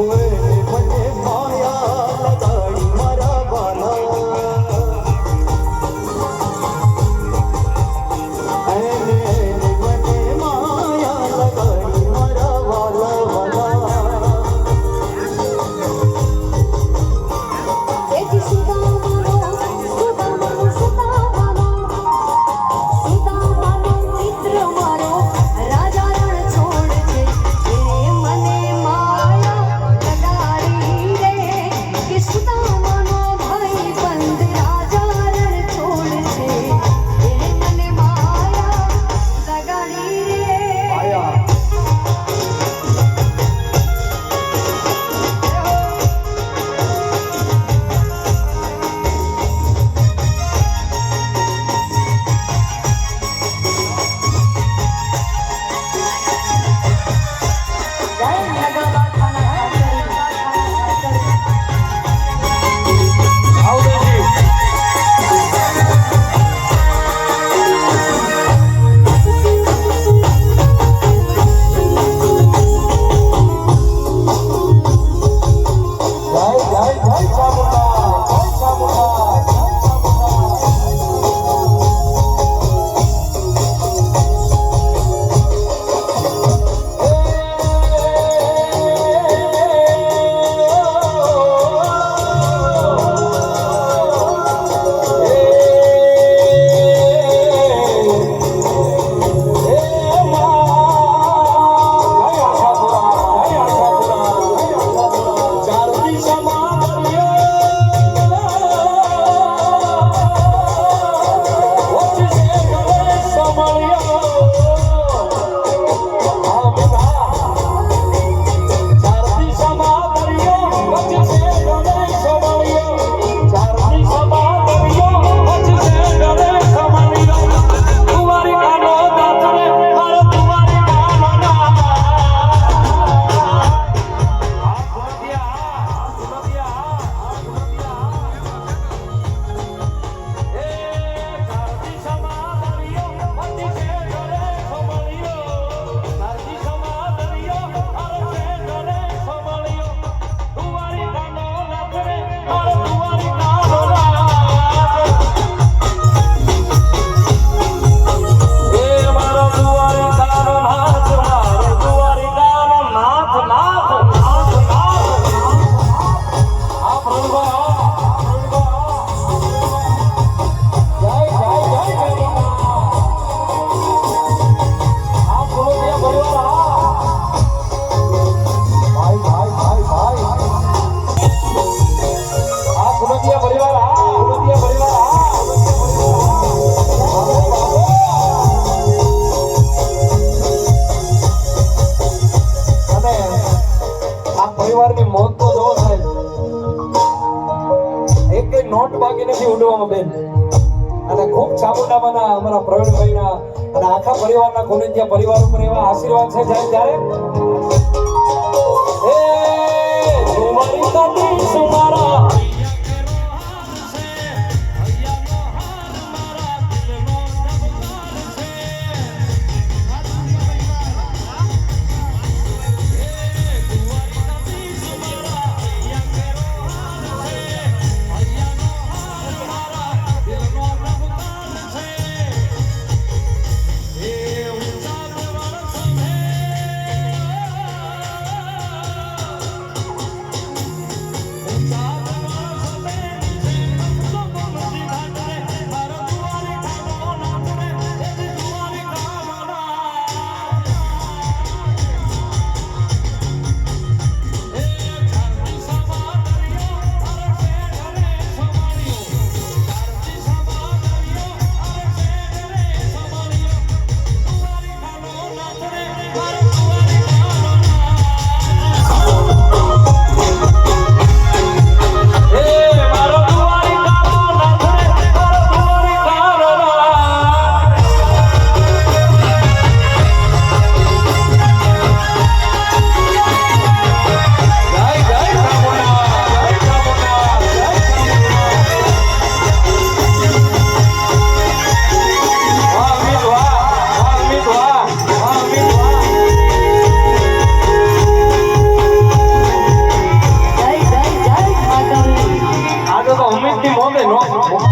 away when it's morning. સાબુનામાના અમારા પ્રવીણભાઈના અને આખા પરિવારના કોલેજના પરિવાર ઉપર એવા આશીર્વાદ છે જ્યારે? ત્યારે આપણે નો